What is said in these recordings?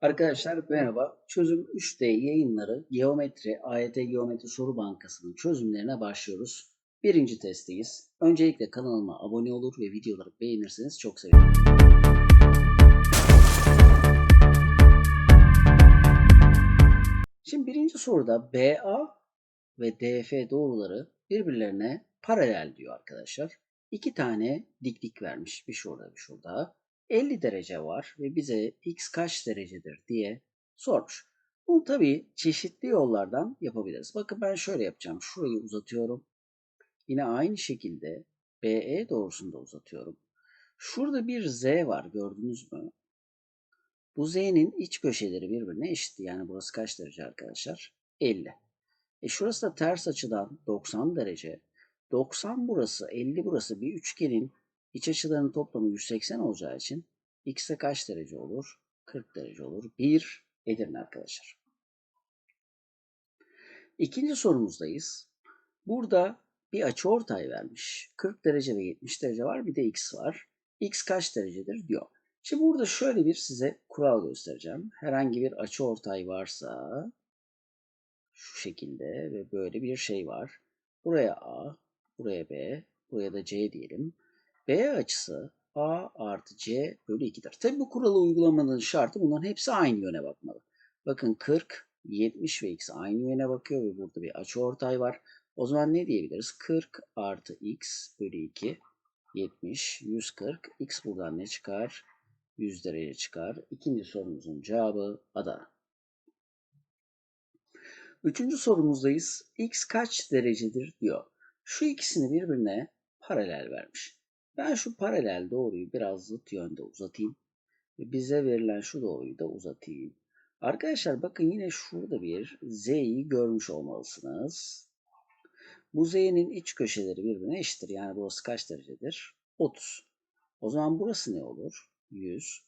Arkadaşlar merhaba. Çözüm 3D yayınları Geometri, AYT Geometri Soru Bankası'nın çözümlerine başlıyoruz. Birinci testteyiz. Öncelikle kanalıma abone olur ve videoları beğenirseniz çok sevinirim. Şimdi birinci soruda BA ve DF doğruları birbirlerine paralel diyor arkadaşlar. İki tane diklik vermiş. Bir şurada bir şurada. 50 derece var ve bize x kaç derecedir diye sormuş. Bunu tabii çeşitli yollardan yapabiliriz. Bakın ben şöyle yapacağım. Şurayı uzatıyorum. Yine aynı şekilde BE doğrusunu da uzatıyorum. Şurada bir Z var gördünüz mü? Bu Z'nin iç köşeleri birbirine eşit. Yani burası kaç derece arkadaşlar? 50. E şurası da ters açıdan 90 derece. 90 burası, 50 burası bir üçgenin iç açılarının toplamı 180 olacağı için x'e kaç derece olur? 40 derece olur. 1 Edirne arkadaşlar. İkinci sorumuzdayız. Burada bir açıortay vermiş. 40 derece ve 70 derece var. Bir de x var. x kaç derecedir diyor. Şimdi burada şöyle bir size kural göstereceğim. Herhangi bir açıortay varsa şu şekilde ve böyle bir şey var. Buraya A, buraya B, buraya da C diyelim. B açısı A artı C bölü 2'dir. Tabi bu kuralı uygulamanın şartı bunların hepsi aynı yöne bakmalı. Bakın 40, 70 ve x aynı yöne bakıyor ve burada bir açıortay var. O zaman ne diyebiliriz? 40 artı x bölü 2 70, 140. X buradan ne çıkar? 100 derece çıkar. İkinci sorumuzun cevabı Adana. Üçüncü sorumuzdayız. X kaç derecedir diyor. Şu ikisini birbirine paralel vermiş. Ben şu paralel doğruyu biraz zıt yönde uzatayım. Ve bize verilen şu doğruyu da uzatayım. Arkadaşlar bakın yine şurada bir z'yi görmüş olmalısınız. Bu z'nin iç köşeleri birbirine eşittir. Yani burası kaç derecedir? 30. O zaman burası ne olur? 100.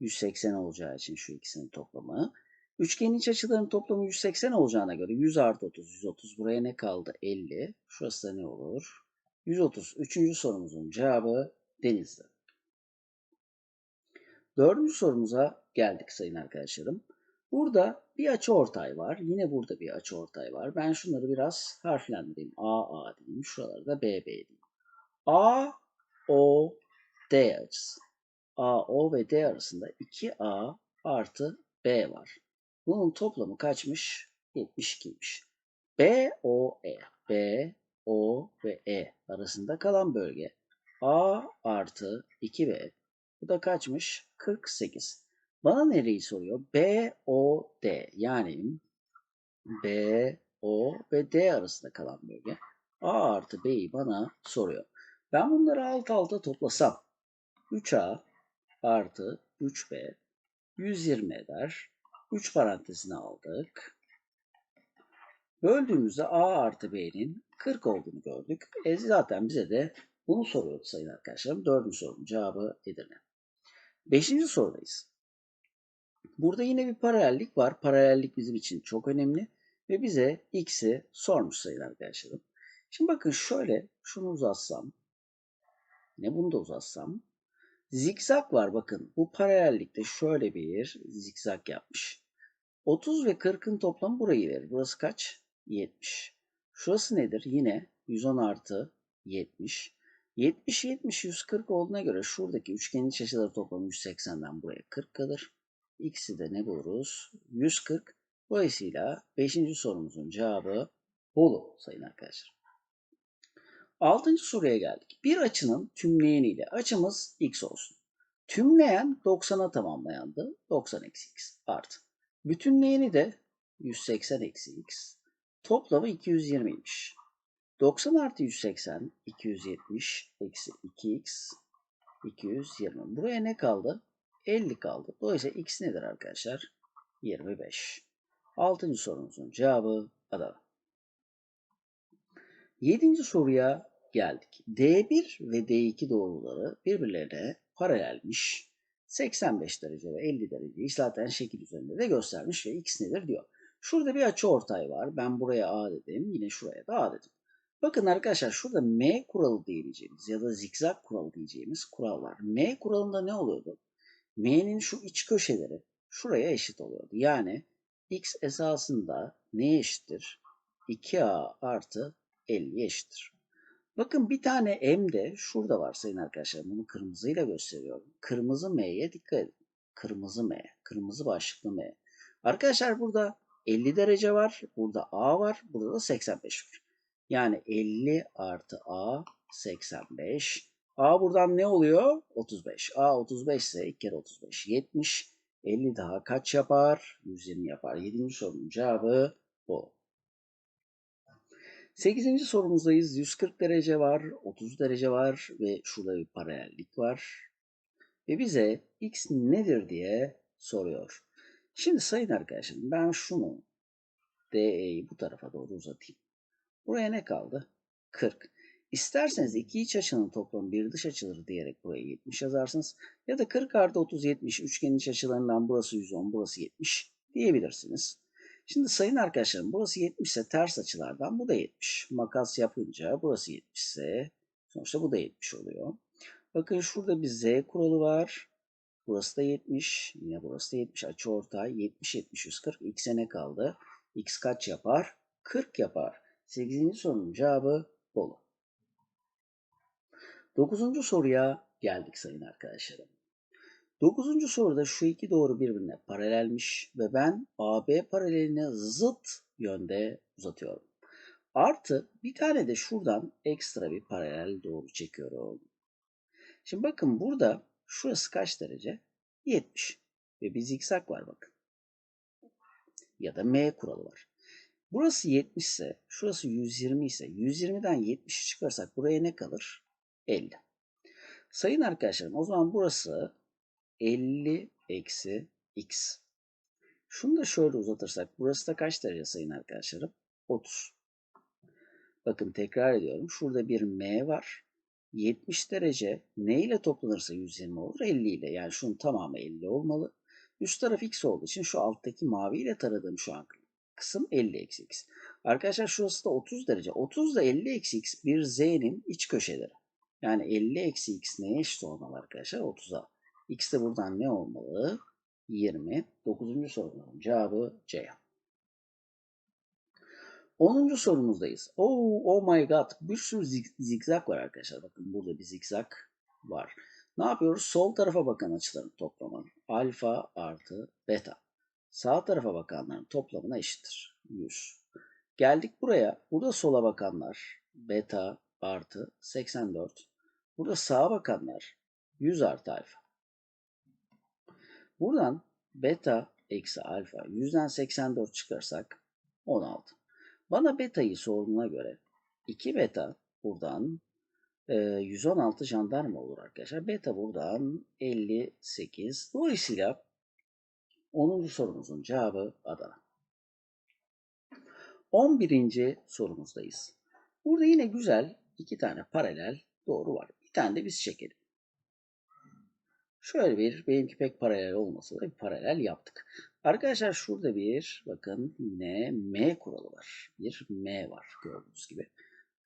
180 olacağı için şu ikisinin toplamı. Üçgenin iç açılarının toplamı 180 olacağına göre 100 artı 30, 130. Buraya ne kaldı? 50. Şurası da ne olur? 130. Üçüncü sorumuzun cevabı Denizli. Dördüncü sorumuza geldik sayın arkadaşlarım. Burada bir açı ortay var. Yine burada bir açı ortay var. Ben şunları biraz harflendireyim. A, A diyeyim. Şuraları da B, B diyeyim. A, O, D açısı. A, O ve D arasında 2A artı B var. Bunun toplamı kaçmış? 72'ymiş. B, O, E. B, O ve E arasında kalan bölge A artı 2B. Bu da kaçmış? 48. Bana nereyi soruyor? B, O, D. Yani B, O ve D arasında kalan bölge. A artı B'yi bana soruyor. Ben bunları alt alta toplasam 3A artı 3B 120 eder. 3 parantezine aldık. Böldüğümüzde A artı B'nin 40 olduğunu gördük. E zaten bize de bunu soruyordu sayın arkadaşlarım. Dördüncü sorunun cevabı Edirne. Beşinci sorudayız. Burada yine bir paralellik var. Paralellik bizim için çok önemli. Ve bize x'i sormuş sayın arkadaşlarım. Şimdi bakın şöyle şunu uzatsam. Ne bunu da uzatsam. Zikzak var bakın. Bu paralellikte şöyle bir zikzak yapmış. 30 ve 40'ın toplamı burayı verir. Burası kaç? 70. Şurası nedir? Yine 110 artı 70. 70, 70, 140 olduğuna göre şuradaki üçgenin iç açıları toplamı 180'den buraya 40 kalır. X'i de ne buluruz? 140. Dolayısıyla 5. sorumuzun cevabı Bolu sayın arkadaşlar. 6. soruya geldik. Bir açının tümleyeniyle açımız x olsun. Tümleyen 90'a tamamlayandı. 90 eksi x artı. Bütünleyeni de 180 eksi x. Toplamı 220'ymiş. 90 artı 180 270 eksi 2x 220. Buraya ne kaldı? 50 kaldı. Dolayısıyla x nedir arkadaşlar? 25. 6. sorumuzun cevabı Adana. 7. soruya geldik. D1 ve D2 doğruları birbirlerine paralelmiş. 85 derece ve 50 derece zaten şekil üzerinde de göstermiş ve x nedir diyor. Şurada bir açı ortay var. Ben buraya A dedim. Yine şuraya da A dedim. Bakın arkadaşlar şurada M kuralı diyebileceğimiz ya da zikzak kuralı diyeceğimiz kural var. M kuralında ne oluyordu? M'nin şu iç köşeleri şuraya eşit oluyordu. Yani x esasında neye eşittir? 2a artı 50 eşittir. Bakın bir tane m de şurada var sayın arkadaşlar. Bunu kırmızıyla gösteriyorum. Kırmızı m'ye dikkat edin. Kırmızı m. Kırmızı başlıklı m. Arkadaşlar burada 50 derece var. Burada a var. Burada da 85 var. Yani 50 artı a 85. A buradan ne oluyor? 35. A 35 ise 2 kere 35 70. 50 daha kaç yapar? 120 yapar. 7. sorunun cevabı bu. 8. sorumuzdayız. 140 derece var, 30 derece var ve şurada bir paralellik var. Ve bize x nedir diye soruyor. Şimdi sayın arkadaşlarım ben şunu DE'yi bu tarafa doğru uzatayım. Buraya ne kaldı? 40. İsterseniz iki iç açının toplamı bir dış açıları diyerek buraya 70 yazarsınız. Ya da 40 artı 30 70 üçgenin iç açılarından burası 110 burası 70 diyebilirsiniz. Şimdi sayın arkadaşlarım burası 70 ise ters açılardan bu da 70. Makas yapınca burası 70 ise sonuçta bu da 70 oluyor. Bakın şurada bir z kuralı var. Burası da 70. Yine burası da 70. Açı ortay 70 70 140. X'e ne kaldı? X kaç yapar? 40 yapar. 8. sorunun cevabı Bolu. 9. soruya geldik sayın arkadaşlarım. 9. soruda şu iki doğru birbirine paralelmiş ve ben AB paralelini zıt yönde uzatıyorum. Artı bir tane de şuradan ekstra bir paralel doğru çekiyorum. Şimdi bakın burada şurası kaç derece? 70. Ve bir zikzak var bakın. Ya da M kuralı var. Burası 70 ise, şurası 120 ise 120'den 70'i çıkarsak buraya ne kalır? 50. Sayın arkadaşlarım o zaman burası 50 eksi x. Şunu da şöyle uzatırsak burası da kaç derece sayın arkadaşlarım? 30. Bakın tekrar ediyorum. Şurada bir m var. 70 derece ne ile toplanırsa 120 olur? 50 ile. Yani şunun tamamı 50 olmalı. Üst taraf x olduğu için şu alttaki mavi ile taradığım şu an kısım 50 eksi x. Arkadaşlar şurası da 30 derece. 30 da 50 eksi x bir z'nin iç köşeleri. Yani 50 eksi x neye eşit olmalı arkadaşlar? 30'a. X de buradan ne olmalı? 20. 9. sorunun cevabı C. 10. sorumuzdayız. Oh, oh my god. Bir sürü zigzag var arkadaşlar. Bakın burada bir zigzag var. Ne yapıyoruz? Sol tarafa bakan açıların toplamı. Alfa artı beta. Sağ tarafa bakanların toplamına eşittir. 100. Geldik buraya. Burada sola bakanlar beta artı 84. Burada sağa bakanlar 100 artı alfa. Buradan beta eksi alfa 100'den 84 çıkarsak 16. Bana beta'yı sorduğuna göre 2 beta buradan 116 jandarma olur arkadaşlar. Beta buradan 58. Dolayısıyla 10. sorumuzun cevabı Adana. 11. sorumuzdayız. Burada yine güzel iki tane paralel doğru var. Bir tane de biz çekelim. Şöyle bir benimki pek paralel olmasa da bir paralel yaptık. Arkadaşlar şurada bir bakın yine M kuralı var. Bir M var gördüğünüz gibi.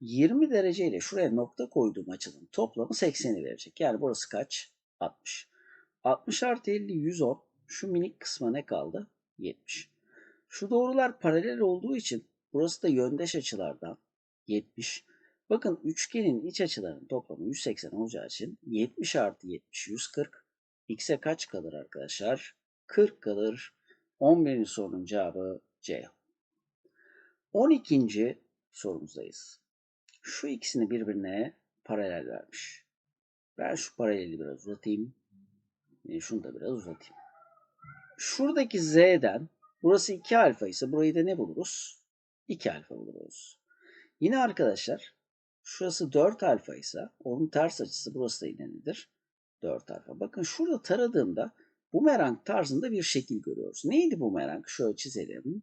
20 derece ile şuraya nokta koyduğum açının toplamı 80'i verecek. Yani burası kaç? 60. 60 artı 50 110. Şu minik kısma ne kaldı? 70. Şu doğrular paralel olduğu için burası da yöndeş açılardan 70. Bakın üçgenin iç açılarının toplamı 180 olacağı için 70 artı 70 140. X'e kaç kalır arkadaşlar? 40 kalır. 11. sorunun cevabı C. 12. sorumuzdayız. Şu ikisini birbirine paralel vermiş. Ben şu paraleli biraz uzatayım. Şunu da biraz uzatayım. Şuradaki Z'den burası 2 alfa ise burayı da ne buluruz? 2 alfa buluruz. Yine arkadaşlar şurası 4 alfa ise onun ters açısı burası da yine nedir? 4 alfa. Bakın şurada taradığımda bumerang tarzında bir şekil görüyoruz. Neydi bumerang? Şöyle çizelim.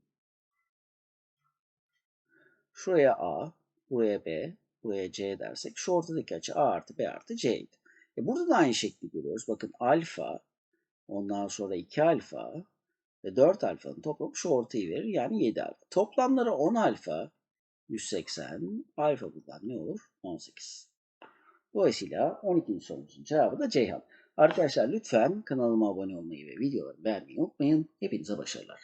Şuraya A, buraya B, buraya C dersek şu ortadaki açı A artı B artı C'ydi. E burada da aynı şekli görüyoruz. Bakın alfa, ondan sonra 2 alfa ve 4 alfanın toplamı şu ortayı verir. Yani 7 alfa. Toplamları 10 alfa, 180. Alfa buradan ne olur? 18. Dolayısıyla 12. sorumuzun cevabı da Ceyhan. Arkadaşlar lütfen kanalıma abone olmayı ve videoları beğenmeyi unutmayın. Hepinize başarılar.